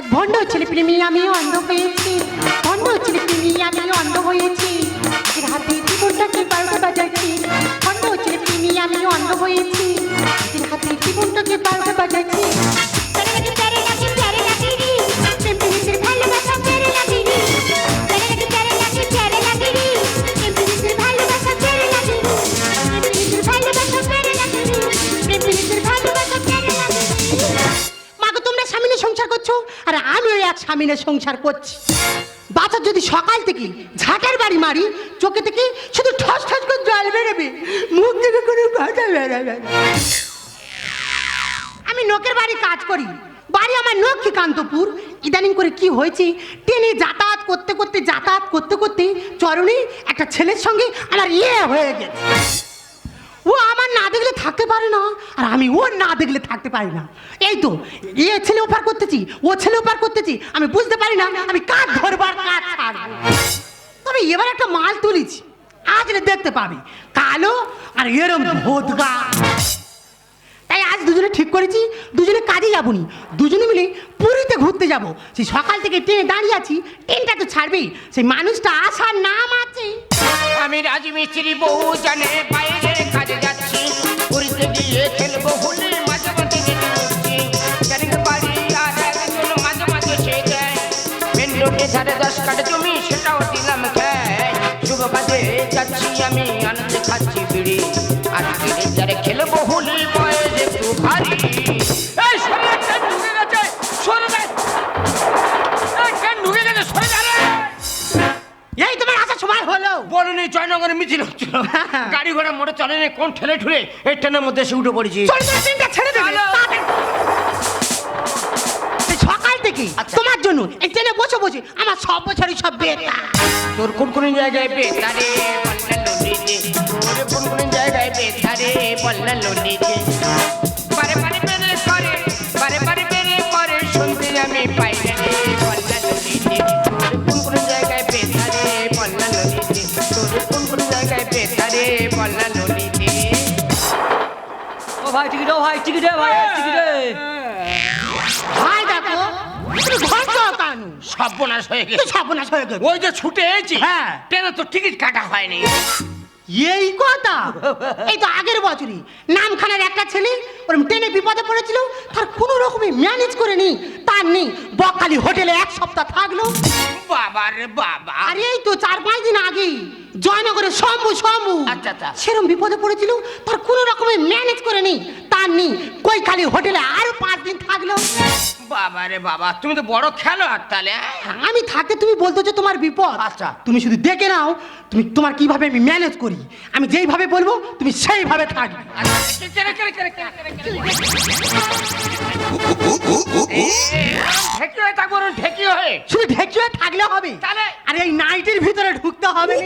এক ভণ্ড ছেলে প্রেমী আমি অন্ধ হয়েছি। ভণ্ড ছেলে প্রেমী আমি অন্ধ হয়েছি। এর হাতে জীবনটাকে বারোটা বাজাচ্ছি। ভণ্ড ছেলে প্রেমী আমি অন্ধ হয়েছি। এর হাতে জীবনটাকে বারোটা বাজাচ্ছি। এক স্বামীনে সংসার করছি। বাচ্চা যদি সকাল থেকে ঝাঁটার বাড়ি মারি, চোখে থেকে শুধু ঠস ঠস করে জল বেরোবে। মুখ থেকে কোনো কথা বেরোবে আমি নোকের বাড়ি কাজ করি। বাড়ি আমার লক্ষ্মী কান্তপুর ইদানিং করে কি হয়েছে? ট্রেনে যাতায়াত করতে করতে, যাতায়াত করতে করতে চরণে একটা ছেলের সঙ্গে আমার ইয়ে হয়ে গেছে। ও আমার না দেখলে থাকতে পারে না, আর আমি ওর না দেখলে থাকতে পারি না। এই তো, এ ছেলে ওপার করতেছি, ও ছেলে ওপার করতেছি, আমি বুঝতে পারি না, আমি কাজ ধরবার কাজ ছাড়বো? তবে এবার একটা মাল তুলেছি, আজ দেখতে পাবি, কালো আর এরম ভোদগা আজ দুজনে ঠিক করেছি, দুজনে কাজে যাব নি দুজনে মিলে পুরীতে ঘুরতে যাব। সেই সকাল থেকে ট্রেনে দাঁড়িয়ে আছি, ট্রেনটা তো ছাড়বেই। সেই মানুষটা আসার নাম আছে। আমি রাজমিস্ত্রি বহু জানে বাইরে কাজে যাচ্ছি। পুরীতে গিয়ে খেলব হোলি মাঝে মাঝে দশ কাটে জমি, সেটাও দিলাম শুভ কাজে যাচ্ছি আমি, আনন্দে খাচ্ছি বিড়ি। বিড়ি ভারী এই সরে ট্রেন ঢুকে গেছে সরে এই ট্রেন ঢুকে গেছে সরে যা রে। এই তোমার আসার সময় হলো। বলনি জয়নগরে মিছিল হচ্ছিল। হ্যাঁ। গাড়ি ঘোড়া মোটর চলেনি কোন ঠেলে ঠুলে এই ট্রেনের মধ্যে এসে উঠে পড়েছি। চল চল ট্রেনটা ছেড়ে দেবে। চলো। সকাল থেকে আচ্ছা। তোমার জন্য এই ট্রেনে বসে বসে আমার সব বছরই সব বেতা। তোর কোন কোন জায়গায় বেতারে বললা লন্ডিতে তোর কোন কোন জায়গায় বেতারে বললা লন্ডিতে পারে ভাই টিকিট ওই যে ছুটে হ্যাঁ। ট্রেনে তো টিকিট কাটা হয়নি এই কথা এই তো আগের বছরই নামখানার একটা ছেলে ওরম ট্রেনে বিপদে পড়েছিল তার কোনো রকমে ম্যানেজ করে নি নেই। বকখালি হোটেলে এক সপ্তাহ থাকল। বাবা রে বাবা আর এই তো চার পাঁচ দিন আগেই জয়নগরের শম্ভু শম্ভু আচ্ছা, আচ্ছা। সেরম বিপদে পড়েছিল তার কোনো রকমে ম্যানেজ করে নি তার নেই কই খালি হোটেলে আরও পাঁচ দিন থাকল বাবা রে বাবা তুমি তো বড় খেলো আর তাহলে আমি থাকতে তুমি বলতো যে তোমার বিপদ আচ্ছা। তুমি শুধু দেখে নাও তুমি তোমার কীভাবে আমি ম্যানেজ করি আমি যেইভাবে বলব তুমি সেইভাবে থাকবে আচ্ছা, ঢেকি হয়ে থাকব ঢেকি হয়ে শুধু ঢেকে থাকলে হবে? তাহলে? আর এই নাইটের ভিতরে ঢুকতে হবে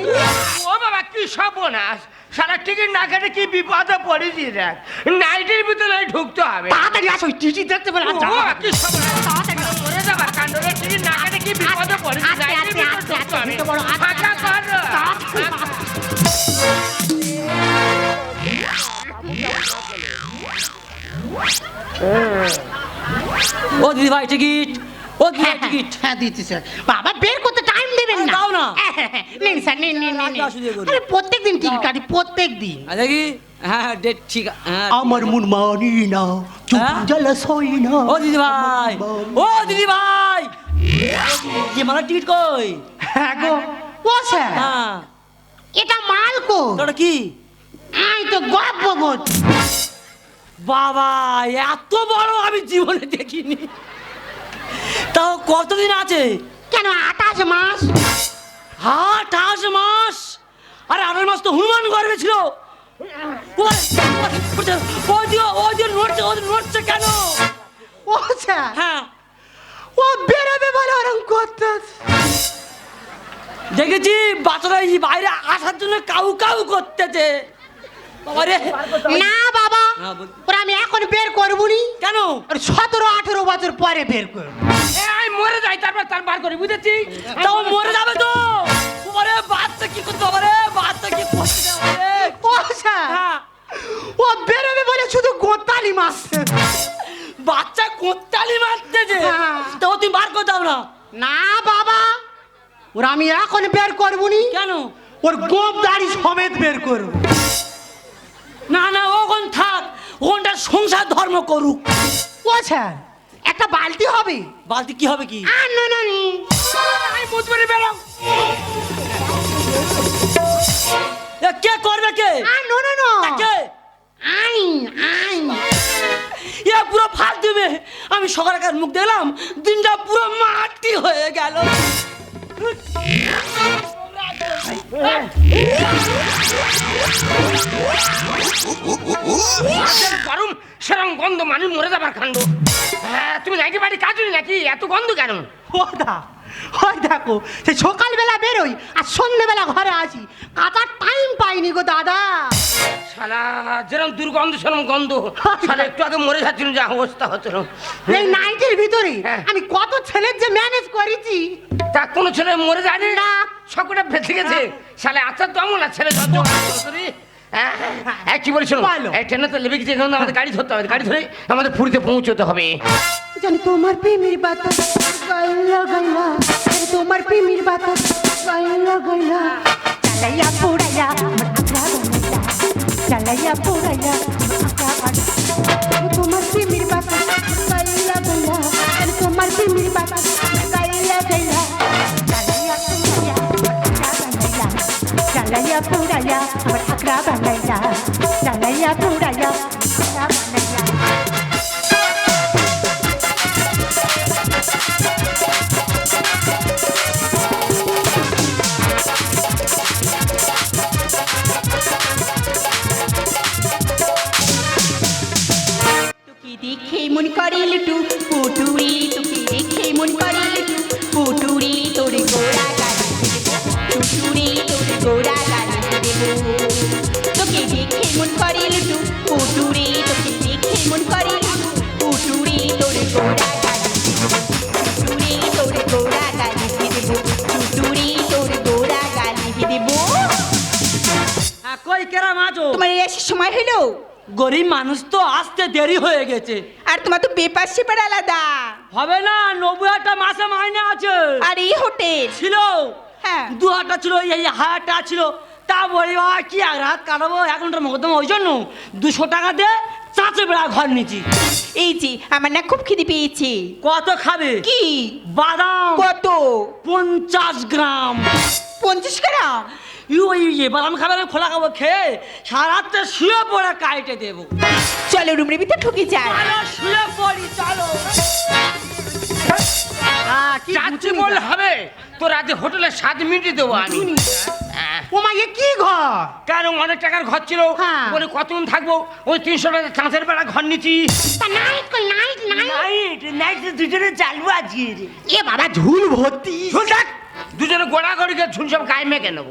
ও বাবা কি সর্বনাশ। সারা টিকিট না কেটে কি বিপদে পড়েছি দেখ। নাইটের ভিতরে ঢুকতে হবে। তাড়াতাড়ি আসো টিটি দেখতে পেলে ও বাবা, কি সর্বনাশ। মরে যাবার কাণ্ড রে, টিকিট না কেটে কি বিপদে পড়েছি। নাইটের ভিতরে ঢুকতে হবে। ফাঁকা কর। ও দিদি ভাই টিকিট। ও দিদি ভাই টিকিট। হ্যাঁ দিচ্ছি স্যার বাবা বের করতে টাইম দেবেন না। দাও না। হ্যাঁ, হ্যাঁ, হ্যাঁ। নিন স্যার নিন নিন নিন। আরে প্রত্যেক দিন টিকিট কাটি প্রত্যেক দিন। আর দেখি হ্যাঁ হ্যাঁ ডেট ঠিক হ্যাঁ আমার মন মানি না চুপ হ্যাঁ? জলাশয় না। ও দিদি ভাই ও দিদি ভাই। যে মালা টিকিট কই? হ্যাঁ গো। ও স্যার হ্যাঁ। এটা মাল কো তোটা কি? আই তো করছি বাবা এত বড় আমি জীবনে দেখিনি। তাও কতদিন আছে? কেন আঠাশ মাস? আঠাশ মাস? আরে আঠাশ মাস তো হনুমান গর্বে ছিল। ওই, ওই যে ওই নড়ছে ওই নড়ছে কেন? ও হ্যাঁ। ও বেরোবে বলে ওরম করতে দেখেছি বাচ্চারা এই বাইরে আসার জন্য কাউ কাউ করতেছে। না বাবা হ্যাঁ, ওরা আমি এখন বের করব নি। কেন? সতেরো আঠেরো বছর পরে বের করব। এ, আমি মরে যাই তারপর তার বার করি বুঝেছি? তাও মরে যাবে তো। ওরে বাচ্চা কি করতে হবে বাচ্চা কি করতে হবে ও হ্যাঁ। ও বেরোবে বলে শুধু গোতালি মারছে। বাচ্চা কোত্তালি মারতেছে হ্যাঁ। তো তুমি বার না। না বাবা। ওরা আমি এখন বের করবুনি কেন? ওর গোপ দাড়ি সমেত বের করব। না না ওখান থাক। ওখানটা সংসার ধর্ম করুক। ও স্যার একটা বালতি হবে। বালতি কি হবে কি? আর না না নি। আমি বুঝতে পারি বেরো। এ, কে করবে কে? আর নো নো নো। কে? আইন আইন এ পুরো ফাঁক দেবে আমি সকালকার মুখ দেখলাম দিনটা পুরো মাটি হয়ে গেল। সেরম গন্ধ মানুষ মরে যাবার কাণ্ড। হ্যাঁ তুমি নাইটি বাড়ি কাজুনি নাকি? এত গন্ধ কেন? ও দা ওই দেখো সে সকালবেলা বেরোই আর সন্ধ্যেবেলা ঘরে আসি। কাটার টাইম পাইনি গো দাদা। শালা যেরকম দুর্গন্ধ সেরম গন্ধ। শালা একটু আগে মরে যাচ্ছিল যা অবস্থা হচ্ছিল এই নাইটের ভিতরে হ্যাঁ। আমি কত ছেলের যে ম্যানেজ করেছি। তা কোনো ছেলে মরে যায়নি? না। সকলে বেঁচে গেছে। শালে আচ্ছা দম না ছেলে দশ হ্যাঁ? হ্যাঁ, কি বলছিল? বলো। ট্রেনে তো লেবে গেছে এখন আমাদের গাড়ি ধরতে হবে গাড়ি ধরে আমাদের পুরীতে পৌঁছতে হবে। জানি তোমার প্রেমের বাতাস গাইলা গাইলা তোমার প্রেমের বাতাস গাইলা গাইলা চালাইয়া পোড়াইয়া চালাইয়া পোড়াইয়া তোমার প্রেমের বাতাস গাইলা গাইলা তোমার প্রেমের বাতাস চালাইয়া পোড়াইয়া আমার আগ্রা বানাইয়া চালাইয়া পোড়াইয়া আসার সময় হলো গরিব মানুষ তো আসতে দেরি হয়ে গেছে। আর তোমার তো বেপার সেপার আলাদা। হবে না নব্বই হাজার মাসে মাইনে আছে। আর এই হোটেল? ছিল। হ্যাঁ। দু হাজারটা ছিল এই হাজারটা ছিল। তা বলি বাবা কি এক রাত কাটাবো? এক ঘণ্টার মকদ্দমা ওই জন্য দুশো টাকা দিয়ে চাঁচে বেড়া ঘর নিচ্ছি এই যে আমার না খুব খিদে পেয়েছে। কত খাবে? কি? বাদাম। কত? পঞ্চাশ গ্রাম। পঞ্চাশ গ্রাম? ইউ ওই ইয়ে বাদাম খাবে খোলা খাব খেয়ে সারা রাত্রে শুয়ে পড়ে কাইটে দেবো। চলো রুমের ভিতরে যাই। চলো শুয়ে পড়ি চলো। বললে হবে তো রাতে হোটেলে সাত মিনিটে দেবো আমি। হ্যাঁ। ও মা এ কি ঘর? কেন অনেক টাকার ঘর ছিল। হ্যাঁ। বলে কতদিন থাকব? ওই তিনশো টাকা চাঁচের বেড়া ঘর নিচ্ছি। নাইট নাইট নাইট নাইট দুজনে চালবো আজকে। এ বাবা ঝুল ভর্তি। দেখ। দুজনে গোড়া গড়িকে ঝুন সব গায়ে মেখে নেব?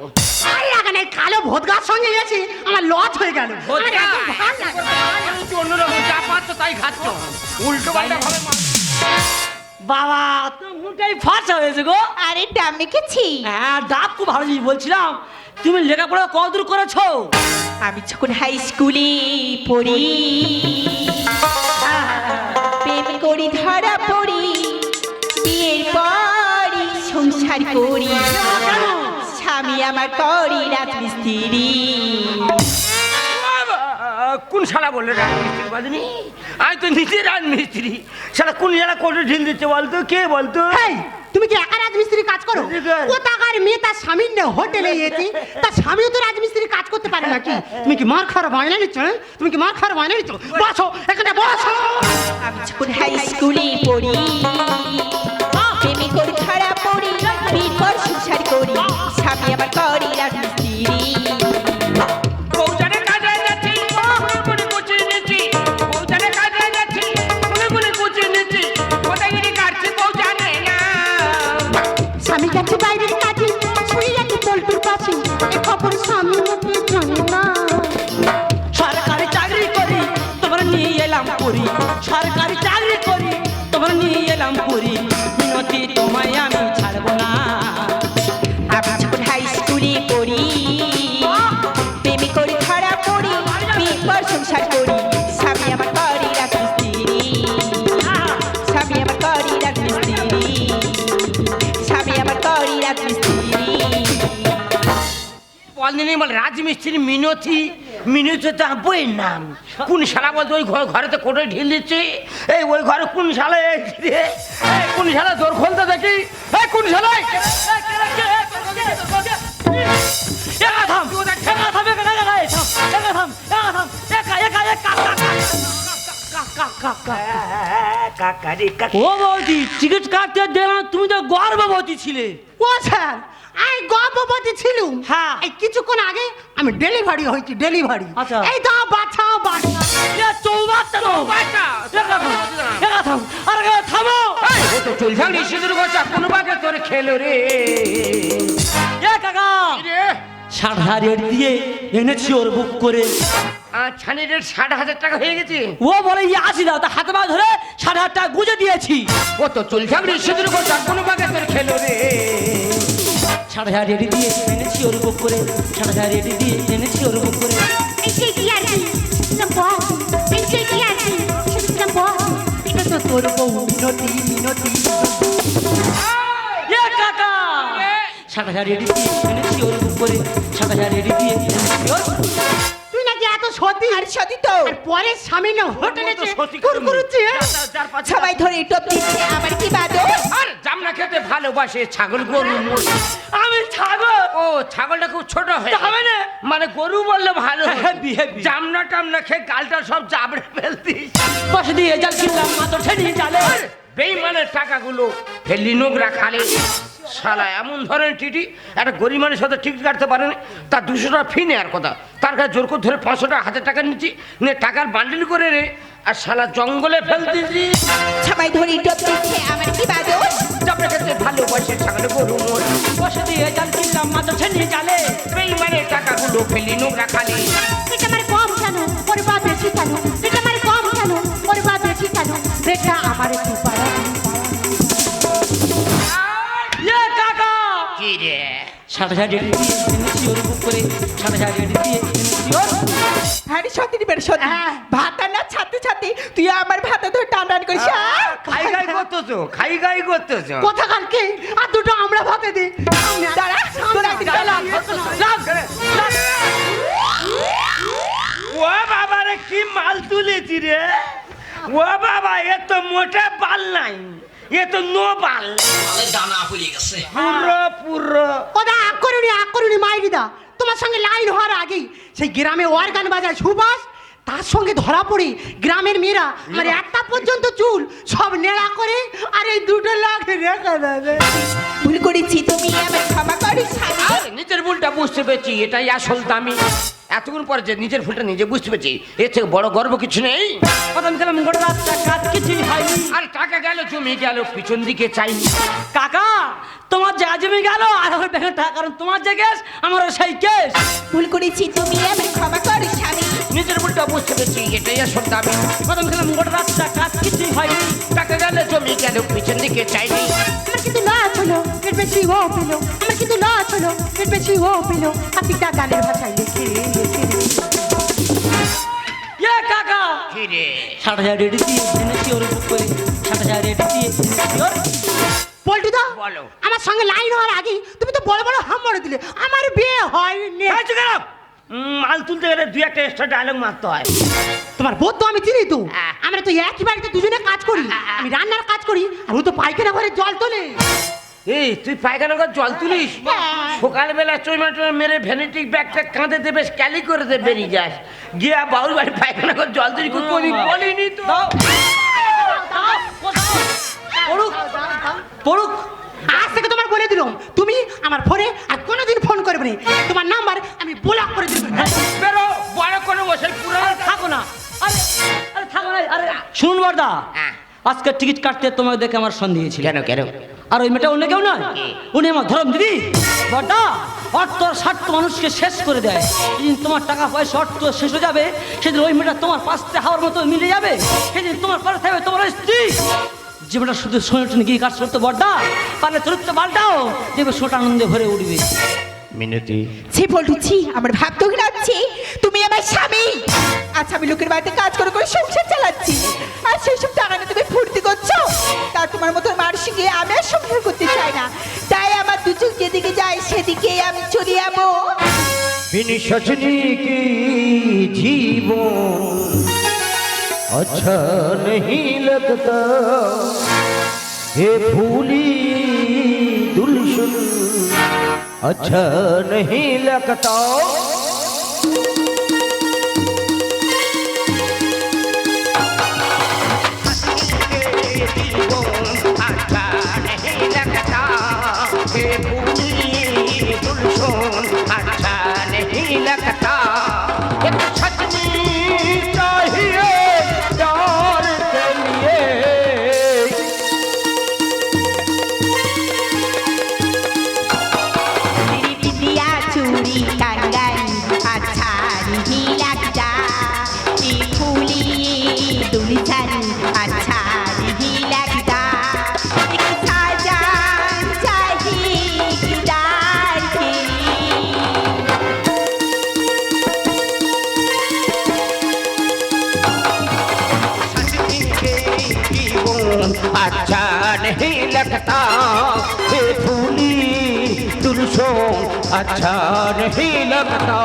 আর লাগে না এই কালো ভোদগার সঙ্গে গেছি আমার লজ হয়ে গেল। আমার ভোদগা? ভালো লাগে। না। তুই অন্যরকম যা পাচ্ছ তাই খাচ্ছ। উল্টো পাল্টা ভাবে মা- বাবা তো মুখটাই ফাঁসা হয়েছে গো। আরে ডাব মেখেছি। হ্যাঁ ডাব খুব ভালো জিনিস বলছিলাম। তুমি লেখাপড়া কতদূর করেছ? আমি যখন হাই স্কুলে পড়ি প্রেম করি ধরা সংসার করি। স্বামী আমার করি রাজমিস্ত্রি কোন শালা বললে রাজমিস্ত্রি বাজনি আমি তো নিজে রাজমিস্ত্রি শালা কোন শালা কোটে ঢিল দিচ্ছে বলতো কে বলতো তুমি কি একা রাজমিস্ত্রি কাজ করো? টাকার মেয়ে তার স্বামীর নিয়ে হোটেলে এসে তার স্বামীও তো রাজমিস্ত্রি কাজ করতে পারে নাকি? তুমি কি মার খারাপ বায়না নিচ্ছ হ্যাঁ? তুমি কি মার খারাপ বায়না নিচ্ছ? বসো এখানে বসো। আমি স্কুলে পড়ি কলদিনই বলে রাজমিস্ত্রি মিনতি মিনতি তো বইয়ের নাম কোন শালা বলতে ওই ঘর ঘরেতে কোটে ঢিল দিচ্ছে এই ওই ঘরে কোন শালা কোন শালা জোর খুলতে দেখি এই কোন শালা এই? একা থাম একা থাম একা একা একা থাম একা থাম একা থাম একা একা একা কা কা কা কাকা ও বৌদি টিকিট কাটতে দিলাম তুমি তো গর্ভবতী ছিলে ও স্যার আমি গর্ভবতী ছিলুম। হ্যাঁ। এই কিছুক্ষণ আগে আমি ডেলিভারি হয়েছি ডেলিভারি। আচ্ছা। এই এ চৌবাচ্চা তো। বাচ্চা। থাম আরে একা থামো ও সিঁদুর গোছা কোন বাকে তোর খেলো রে। এ কাকা। রে সাড়া রেট দিয়ে এনেছি ওর বুক করে। ছানির ষাট হাজার টাকা হয়ে গেছে? ও বলে ইয়ে আসি দাও। তা হাতে পা ধরে সাড়ে আটটা গুজে দিয়েছি। ও তো চুলঝাং সিঁদুর গোছা কোন বাকে তোর খেলো রে। সাড়ে হাজার রেডি দিয়ে এনেছি ওর বুক করে সাড়ে হাজার রেডি দিয়ে এনেছি ওর বুক করে তোর বউ মিনতি মিনতি এ কাকা! সাড়ে হাজার রেডি দিয়ে এনেছি ওর বুক করে সাড়ে হাজার রেডি দিয়ে এনেছি ওর আর পরে স্বামী না হোটেলে সতী কুরকুরুচ্ছে সবাই ধরে টপ দিচ্ছে আমার কি বাদর আর জামনা খেতে ভালোবাসে ছাগল গরু আমি ছাগল। ও ছাগলটা খুব ছোট হয় হবে না। মানে গরু বললে ভালো হয়। জামনা টামনা খেয়ে গালটা সব চাবড়ে ফেলতিস। পাশে দিয়ে জাল কিনলাম মাত্র ঠেনি জালে। বেইমানের টাকাগুলো ফেললি নোংরা খালে। শালা এমন ধরনের টিটি একটা গরিব মানুষের সাথে টিকিট কাটতে পারে না তার দুশো টাকা ফি নেওয়ার কথা। তার কাছে জোর করে ধরে পাঁচশো টাকা হাজার টাকা নিচ্ছি নিয়ে টাকার বান্ডিল করে রে আর শালা জঙ্গলে ফেল দিছি সবাই ধরে টপ দিচ্ছে আমার কি বাদর চাপড়ে খেতে ভালোবাসে ছাগলে গরু মোষ। পাশে দিয়ে জাল কিনলাম মাত্র ঠেনি জালে। বেইমানের টাকাগুলো ফেললি নোংরা খালে। এটা আমার কম কেন? ওর বা বেশি কেন? এটা আমার কম কেন? ওর বা বেশি কেন? বেটা আমার একটু সাড়ে করে সাড়ে দিয়ে হ্যাঁ। ভাতা না ছাড়তে ছাড়তে তুই আমার ভাতা ধরে টান টান করিস! খাই গাই করতেছো খাই গাই করতেছো। কথা কালকে আর দুটো আমরা ভাতে দিই। দাঁড়া ও বাবা রে কি মাল তুলেছি রে। ও বাবা এ তো মোটে বাল নাই। এ তো নো বাল ডানা পড়ে গেছে। পুরো পুরো। ওদা আগ করুনি আগ মাইরিদা তোমার সঙ্গে লাইন হওয়ার আগেই সেই গ্রামে অর্গান বাজায় সুবাস তার সঙ্গে ধরা পড়ে। গ্রামের মেয়েরা আমার একটা পর্যন্ত চুল সব নেড়া করে আর এই দুটো লাখ রেখে দেবে। ভুল করেছি তুমি আমার ক্ষমা করিস নিজের ভুলটা বুঝতে পেরেছি এটাই আসল দামি। এতক্ষণ পরে যে নিজের ভুলটা নিজে বুঝতে পেরেছি এর থেকে বড় গর্ব কিছু নেই। প্রথম খেলাম গোটা রাতটা কাজ কিছুই হয়নি। আর টাকা গেল জমি গেল পিছন দিকে চাই কাকা তোমার যা জমি গেল আর আমার ব্যাংকে টাকা কারণ তোমার যে কেস আমার সেই কেস ভুল করেছি তুমি আমার ক্ষমা করিস আমি নিজের ভুলটা বুঝতে পেরেছি এটাই আসল দামি প্রথম খেলাম গোটা রাতটা কাজ কিছুই হয়নি টাকা গেল জমি গেল পিছন দিকে চাইনি। আমার কিন্তু লস হলো এর বেশি ও পেল আমার কিন্তু লস হলো এর বেশি ও পেল হাতিটা গানের ভাষায় লিখে লিখে এ কাকা! কি রে? সাড়ে হাজার রেডি দিয়ে এনেছি ওর বুক করে সাড়ে হাজার রেডি দিয়ে পল্টু দা বলো। আমার সঙ্গে লাইন হওয়ার আগে তুমি তো বড় বড় হাম মারে দিলে। আমার বিয়ে হয়নি। মাল তুলতে গেলে দুই একটা এক্সট্রা ডায়লগ মারতে হয়। তোমার বোধ তো আমি চিনি তো। হ্যাঁ। আমরা তো একই বাড়িতে দুজনে কাজ করি। আমি রান্নার কাজ করি আর ও তো পাইখানা ঘরে জল তোলে। এই তুই পায়খানা করে জল তুলিস? সকালবেলা চৈমা টৈমা মেরে ভ্যানিটি ব্যাগটা কাঁধে দেবে ক্যালি করে দে বেরিয়ে যাস। গিয়া বাউল বাড়ি পায়খানা করে জল তুলি কোনি বলিনি তো? পড়ুক পড়ুক। আজ থেকে বলে দিলাম তুমি আমার ফোনে আর কোনোদিন ফোন করবে না। তোমার নাম্বার আমি ব্লক করে দেবো বেরো বড় করে বসে পুরানো থাকো না। আরে আরে থাকো না আরে। শুনুন বর্দা হ্যাঁ। আজকে টিকিট কাটতে তোমাকে দেখে আমার সন্দেহ ছিল। কেন কেন? আর ওই মেয়েটা অন্য কেউ নয়। উনি আমার ধরম দিদি। বর্দা অর্থ স্বার্থ মানুষকে শেষ করে দেয়। যেদিন তোমার টাকা পয়সা অর্থ শেষ হয়ে যাবে সেদিন ওই মেয়েটা তোমার পাশে হাওয়ার মতো মিলে যাবে। সেদিন তোমার পাশে থাকবে তোমার স্ত্রী। জীবনটা শুধু শুনে গিয়ে কাজ করতে বড়দা পারলে চরিত্র পাল্টাও দেখবে সোটা আনন্দে ভরে উঠবে। মিনতি। ছি পল্টুছি আমার ভাব তো ঘিরাচ্ছি তুমি আমার স্বামী। আচ্ছা আমি লোকের বাড়িতে কাজ করে করে সংসার চালাচ্ছি। আর সেই সব টাকা তুমি ফুর্তি করছ? তা তোমার মতো মার গিয়ে আমি আর সংসার করতে চাই না। তাই আমার দু চোখ যেদিকে যায় সেদিকে আমি চলে যাব। বিনি সজনী কি জীবন? अच्छा नहीं लगता। हे फूली दुलशन अच्छा नहीं लगता। अच्छा नहीं लगता।